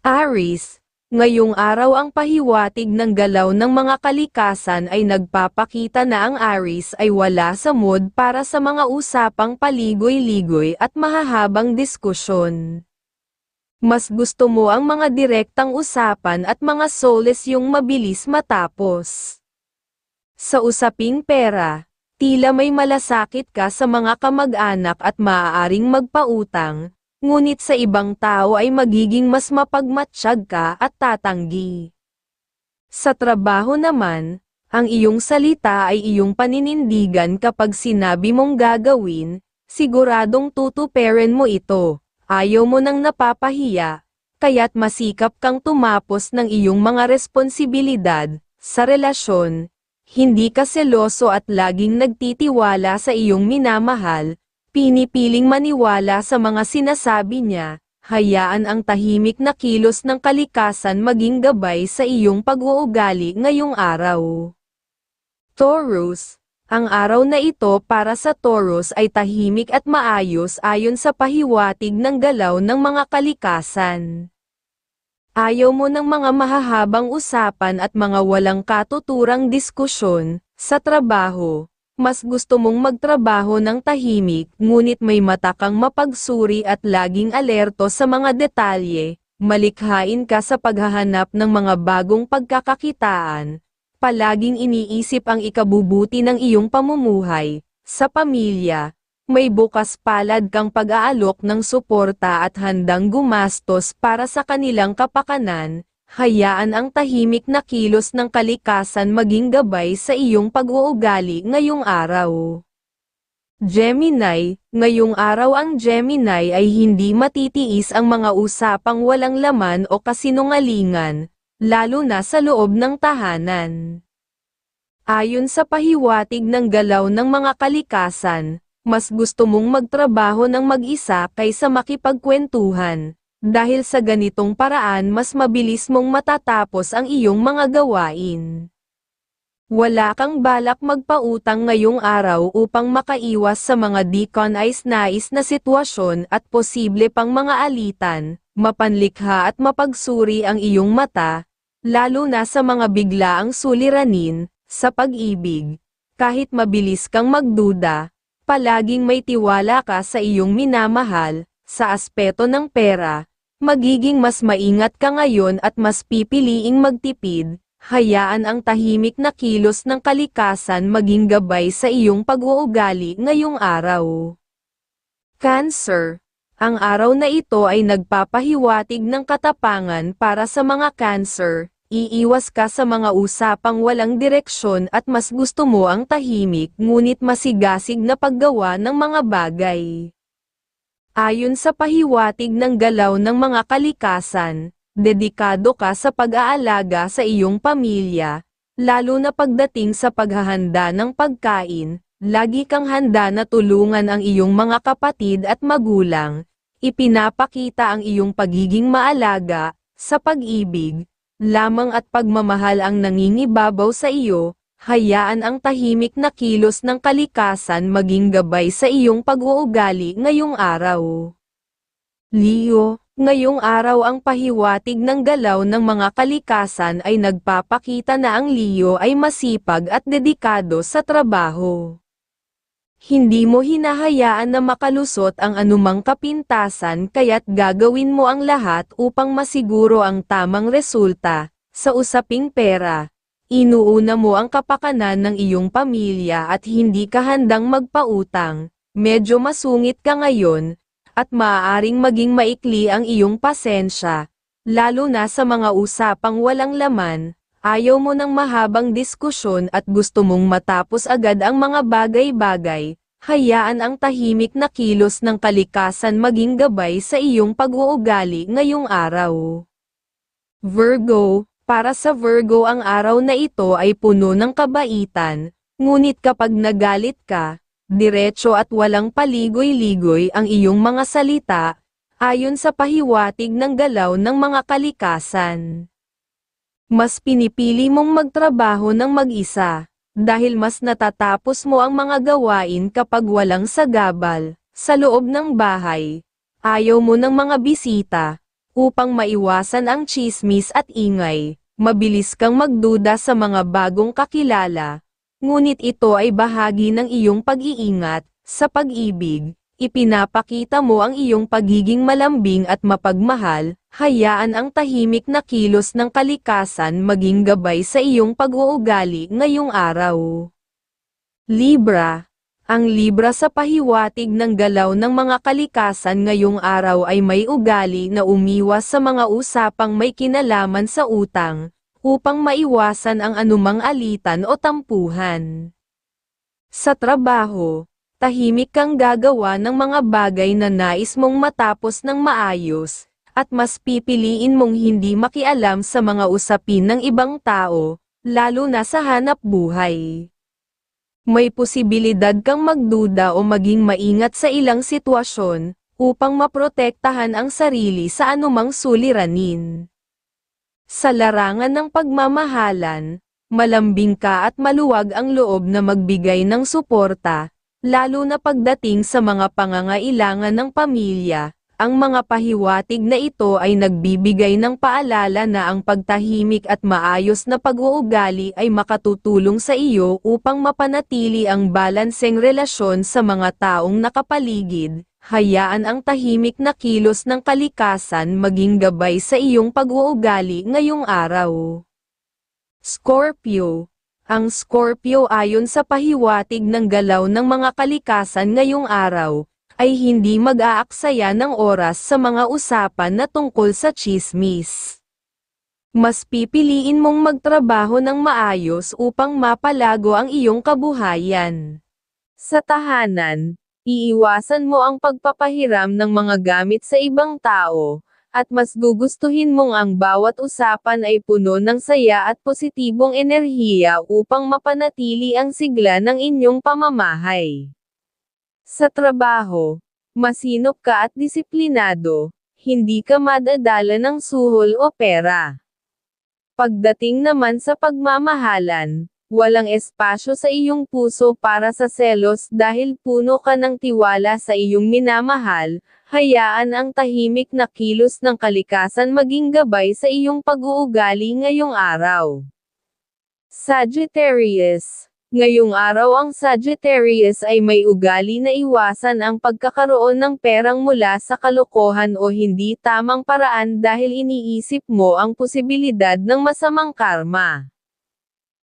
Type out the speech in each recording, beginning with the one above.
Aris, ngayong araw ang pahiwatig ng galaw ng mga kalikasan ay nagpapakita na ang Aris ay wala sa mood para sa mga usapang paligoy-ligoy at mahahabang diskusyon. Mas gusto mo ang mga direktang usapan at mga soulless yung mabilis matapos. Sa usaping pera, tila may malasakit ka sa mga kamag-anak at maaaring magpautang, ngunit sa ibang tao ay magiging mas mapagmatsyag ka at tatanggi. Sa trabaho naman, ang iyong salita ay iyong paninindigan kapag sinabi mong gagawin, siguradong tutuperin mo ito, ayaw mo nang napapahiya, kaya't masikap kang tumapos ng iyong mga responsibilidad, sa relasyon, hindi ka seloso at laging nagtitiwala sa iyong minamahal, pinipiling maniwala sa mga sinasabi niya, hayaan ang tahimik na kilos ng kalikasan maging gabay sa iyong pag-uugali ngayong araw. Taurus, ang araw na ito para sa Taurus ay tahimik at maayos ayon sa pahiwatig ng galaw ng mga kalikasan. Ayaw mo ng mga mahahabang usapan at mga walang katuturang diskusyon, sa trabaho, mas gusto mong magtrabaho ng tahimik ngunit may mata kang mapagsuri at laging alerto sa mga detalye, malikhain ka sa paghahanap ng mga bagong pagkakakitaan, palaging iniisip ang ikabubuti ng iyong pamumuhay, sa pamilya, may bukas palad kang pag-aalok ng suporta at handang gumastos para sa kanilang kapakanan, hayaan ang tahimik na kilos ng kalikasan maging gabay sa iyong pag-uugali ngayong araw. Gemini, ngayong araw ang Gemini ay hindi matitiis ang mga usapang walang laman o kasinungalingan, lalo na sa loob ng tahanan. Ayon sa pahiwatig ng galaw ng mga kalikasan, mas gusto mong magtrabaho ng mag-isa kaysa makipagkwentuhan, dahil sa ganitong paraan mas mabilis mong matatapos ang iyong mga gawain. Wala kang balak magpautang ngayong araw upang makaiwas sa mga di-nais na sitwasyon at posible pang mga alitan, mapanlikha at mapagsuri ang iyong mata, lalo na sa mga biglaang suliranin, sa pag-ibig. Kahit mabilis kang magduda, palaging may tiwala ka sa iyong minamahal, sa aspeto ng pera, magiging mas maingat ka ngayon at mas pipiliing magtipid, hayaan ang tahimik na kilos ng kalikasan maging gabay sa iyong pag-uugali ngayong araw. Cancer Ang araw na ito ay nagpapahiwatig ng katapangan para sa mga cancer, Iiwas ka sa mga usapang walang direksyon at mas gusto mo ang tahimik ngunit masigasig na paggawa ng mga bagay. Ayon sa pahiwatig ng galaw ng mga kalikasan, dedikado ka sa pag-aalaga sa iyong pamilya, lalo na pagdating sa paghahanda ng pagkain, lagi kang handa na tulungan ang iyong mga kapatid at magulang, ipinapakita ang iyong pagiging maalaga, sa pag-ibig, lamang at pagmamahal ang nangingibabaw sa iyo, hayaan ang tahimik na kilos ng kalikasan maging gabay sa iyong pag-uugali ngayong araw. Leo, ngayong araw ang pahiwatig ng galaw ng mga kalikasan ay nagpapakita na ang Leo ay masipag at dedikado sa trabaho. Hindi mo hinahayaan na makalusot ang anumang kapintasan kaya't gagawin mo ang lahat upang masiguro ang tamang resulta. Sa usaping pera, inuuna mo ang kapakanan ng iyong pamilya at hindi ka handang magpautang, medyo masungit ka ngayon, at maaaring maging maikli ang iyong pasensya, lalo na sa mga usapang walang laman, Ayaw mo ng mahabang diskusyon at gusto mong matapos agad ang mga bagay-bagay, hayaan ang tahimik na kilos ng kalikasan maging gabay sa iyong pag-uugali ngayong araw. Virgo, para sa Virgo ang araw na ito ay puno ng kabaitan, ngunit kapag nagalit ka, diretso at walang paligoy-ligoy ang iyong mga salita, ayon sa pahiwatig ng galaw ng mga kalikasan mas pinipili mong magtrabaho ng mag-isa, dahil mas natatapos mo ang mga gawain kapag walang sagabal, sa loob ng bahay. Ayaw mo ng mga bisita, upang maiwasan ang chismis at ingay, mabilis kang magduda sa mga bagong kakilala. Ngunit ito ay bahagi ng iyong pag-iingat, sa pag-ibig, ipinapakita mo ang iyong pagiging malambing at mapagmahal, hayaan ang tahimik na kilos ng kalikasan maging gabay sa iyong pag-uugali ngayong araw. Libra Ang Libra sa pahiwatig ng galaw ng mga kalikasan ngayong araw ay may ugali na umiwas sa mga usapang may kinalaman sa utang, upang maiwasan ang anumang alitan o tampuhan. Sa trabaho, tahimik kang gagawa ng mga bagay na nais mong matapos ng maayos, at mas pipiliin mong hindi makialam sa mga usapin ng ibang tao, lalo na sa hanap buhay. May posibilidad kang magduda o maging maingat sa ilang sitwasyon, upang maprotektahan ang sarili sa anumang suliranin. Sa larangan ng pagmamahalan, malambing ka at maluwag ang loob na magbigay ng suporta, lalo na pagdating sa mga pangangailangan ng pamilya. Ang mga pahiwatig na ito ay nagbibigay ng paalala na ang pagtahimik at maayos na pag-uugali ay makatutulong sa iyo upang mapanatili ang balanseng relasyon sa mga taong nakapaligid, hayaan ang tahimik na kilos ng kalikasan maging gabay sa iyong pag-uugali ngayong araw. Scorpio Ang Scorpio ayon sa pahiwatig ng galaw ng mga kalikasan ngayong araw, ay hindi mag-aaksaya ng oras sa mga usapan na tungkol sa chismis. Mas pipiliin mong magtrabaho ng maayos upang mapalago ang iyong kabuhayan. Sa tahanan, iiwasan mo ang pagpapahiram ng mga gamit sa ibang tao, at mas gugustuhin mong ang bawat usapan ay puno ng saya at positibong enerhiya upang mapanatili ang sigla ng inyong pamamahay. Sa trabaho, masinop ka at disiplinado, hindi ka madadala ng suhol o pera. Pagdating naman sa pagmamahalan, walang espasyo sa iyong puso para sa selos dahil puno ka ng tiwala sa iyong minamahal, hayaan ang tahimik na kilos ng kalikasan maging gabay sa iyong pag-uugali ngayong araw. Sagittarius Ngayong araw ang Sagittarius ay may ugali na iwasan ang pagkakaroon ng perang mula sa kalokohan o hindi tamang paraan dahil iniisip mo ang posibilidad ng masamang karma.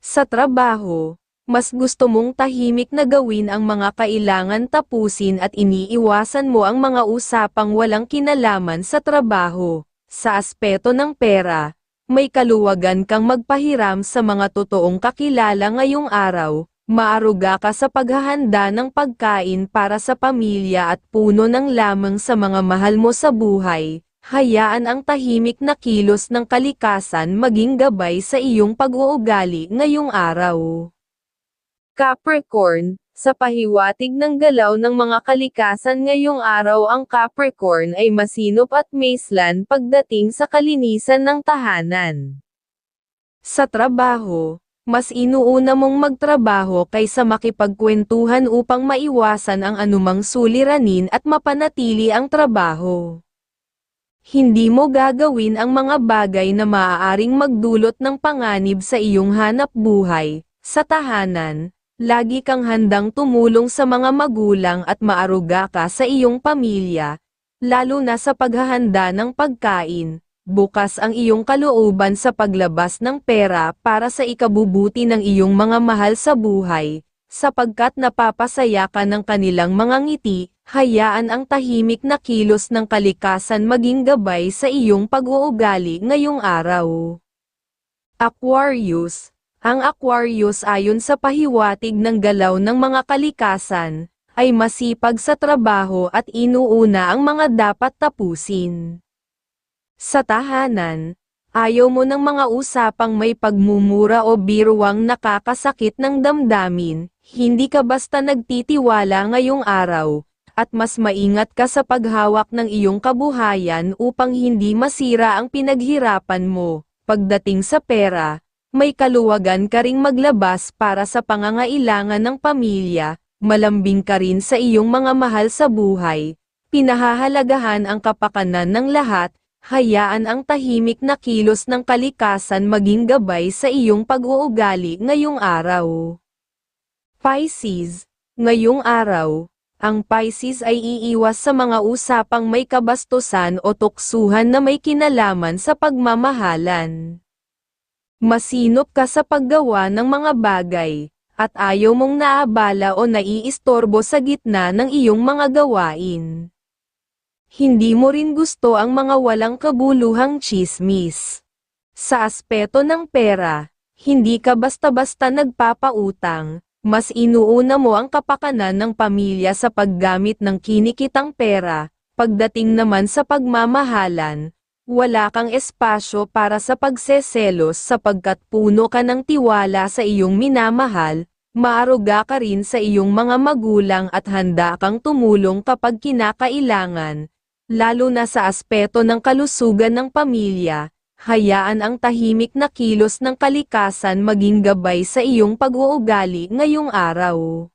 Sa trabaho, mas gusto mong tahimik na gawin ang mga kailangan tapusin at iniiwasan mo ang mga usapang walang kinalaman sa trabaho. Sa aspeto ng pera, may kaluwagan kang magpahiram sa mga totoong kakilala ngayong araw, maaruga ka sa paghahanda ng pagkain para sa pamilya at puno ng lamang sa mga mahal mo sa buhay, hayaan ang tahimik na kilos ng kalikasan maging gabay sa iyong pag-uugali ngayong araw. Capricorn, sa pahiwatig ng galaw ng mga kalikasan ngayong araw ang Capricorn ay masinop at maislan pagdating sa kalinisan ng tahanan. Sa trabaho, mas inuuna mong magtrabaho kaysa makipagkwentuhan upang maiwasan ang anumang suliranin at mapanatili ang trabaho. Hindi mo gagawin ang mga bagay na maaaring magdulot ng panganib sa iyong hanap buhay, sa tahanan, Lagi kang handang tumulong sa mga magulang at maaruga ka sa iyong pamilya, lalo na sa paghahanda ng pagkain. Bukas ang iyong kalooban sa paglabas ng pera para sa ikabubuti ng iyong mga mahal sa buhay, sapagkat napapasaya ka ng kanilang mga ngiti, hayaan ang tahimik na kilos ng kalikasan maging gabay sa iyong pag-uugali ngayong araw. Aquarius, ang Aquarius ayon sa pahiwatig ng galaw ng mga kalikasan, ay masipag sa trabaho at inuuna ang mga dapat tapusin. Sa tahanan, ayaw mo ng mga usapang may pagmumura o biruang nakakasakit ng damdamin, hindi ka basta nagtitiwala ngayong araw, at mas maingat ka sa paghawak ng iyong kabuhayan upang hindi masira ang pinaghirapan mo, pagdating sa pera, may kaluwagan ka ring maglabas para sa pangangailangan ng pamilya, malambing ka rin sa iyong mga mahal sa buhay, pinahahalagahan ang kapakanan ng lahat, hayaan ang tahimik na kilos ng kalikasan maging gabay sa iyong pag-uugali ngayong araw. Pisces, ngayong araw, ang Pisces ay iiwas sa mga usapang may kabastusan o tuksuhan na may kinalaman sa pagmamahalan. Masinop ka sa paggawa ng mga bagay, at ayaw mong naabala o naiistorbo sa gitna ng iyong mga gawain. Hindi mo rin gusto ang mga walang kabuluhang chismis. Sa aspeto ng pera, hindi ka basta-basta nagpapautang, mas inuuna mo ang kapakanan ng pamilya sa paggamit ng kinikitang pera, pagdating naman sa pagmamahalan, wala kang espasyo para sa pagseselos sapagkat puno ka ng tiwala sa iyong minamahal, maaruga ka rin sa iyong mga magulang at handa kang tumulong kapag kinakailangan, lalo na sa aspeto ng kalusugan ng pamilya, hayaan ang tahimik na kilos ng kalikasan maging gabay sa iyong pag-uugali ngayong araw.